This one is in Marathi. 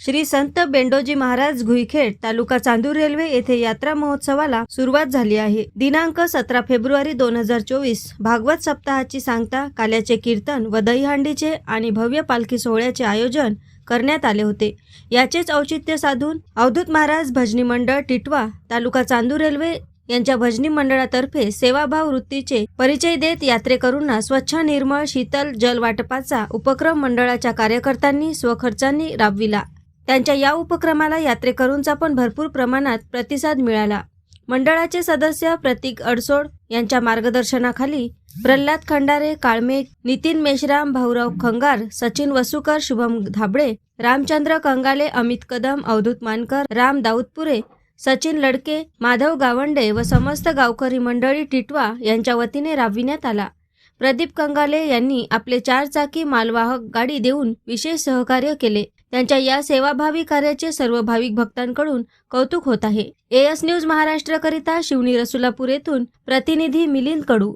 श्री संत बेंडोजी महाराज घुईखेड तालुका चांदूर रेल्वे येथे यात्रा महोत्सवाला सुरुवात झाली आहे. दिनांक सतरा फेब्रुवारी दोन हजार चोवीस भागवत सप्ताहाची सांगता काल्याचे कीर्तन व दहीहंडीचे आणि भव्य पालखी सोहळ्याचे आयोजन करण्यात आले होते. याचेच औचित्य साधून अवधूत महाराज भजनी मंडळ टिटवा तालुका चांदूर रेल्वे यांच्या भजनी मंडळातर्फे सेवाभाव वृत्तीचे परिचय देत यात्रेकरूंना स्वच्छ निर्मळ शीतल जल वाटपाचा उपक्रम मंडळाच्या कार्यकर्त्यांनी स्वखर्चांनी राबविला. त्यांच्या या उपक्रमाला यात्रेकरूंचा पण भरपूर प्रमाणात प्रतिसाद मिळाला. मंडळाचे सदस्य प्रतीक अडसोड यांच्या मार्गदर्शनाखाली प्रल्हाद खंडारे काळमेघ नितीन मेश्राम भाऊराव खंगार सचिन वसुकर शुभम धाबळे रामचंद्र कंगाले अमित कदम अवधूत मानकर राम दाऊदपुरे सचिन लडके माधव गावंडे व समस्त गावकरी मंडळी टिटवा यांच्या वतीने राबविण्यात आला. प्रदीप कंगाले यांनी आपले चारचाकी मालवाहक गाडी देऊन विशेष सहकार्य केले. त्यांच्या या सेवाभावी कार्याचे सर्व भाविक भक्तांकडून कौतुक होत आहे. एएस न्यूज महाराष्ट्रकरिता शिवनी रसुलापूर येथून प्रतिनिधी मिलिंद कडू.